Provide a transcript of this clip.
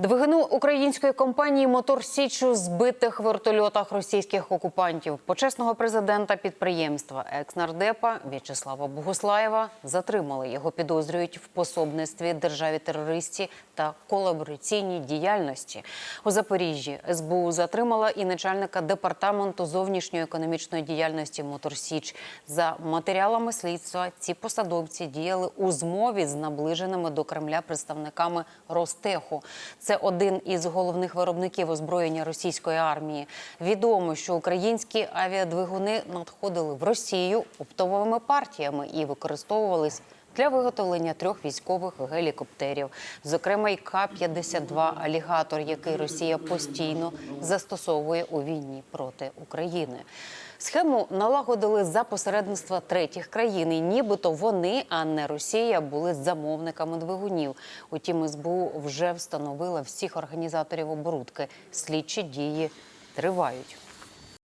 Двигуни української компанії Мотор Січ у збитих вертольотах російських окупантів. Почесного президента підприємства екснардепа В'ячеслава Богуслаєва затримали. Його підозрюють в пособництві державі терористі та колабораційній діяльності. У Запоріжжі СБУ затримала і начальника департаменту зовнішньої економічної діяльності Мотор Січ. За матеріалами слідства ці посадовці діяли у змові з наближеними до Кремля представниками Ростеху. Це один із головних виробників озброєння російської армії. Відомо, що українські авіадвигуни надходили в Росію оптовими партіями і використовувались для виготовлення трьох військових гелікоптерів, зокрема й К-52 алігатор, який Росія постійно застосовує у війні проти України. Схему налагодили за посередництва третіх країн, і нібито вони, а не Росія, були замовниками двигунів. Утім, СБУ вже встановила всіх організаторів оборудки. Слідчі дії тривають.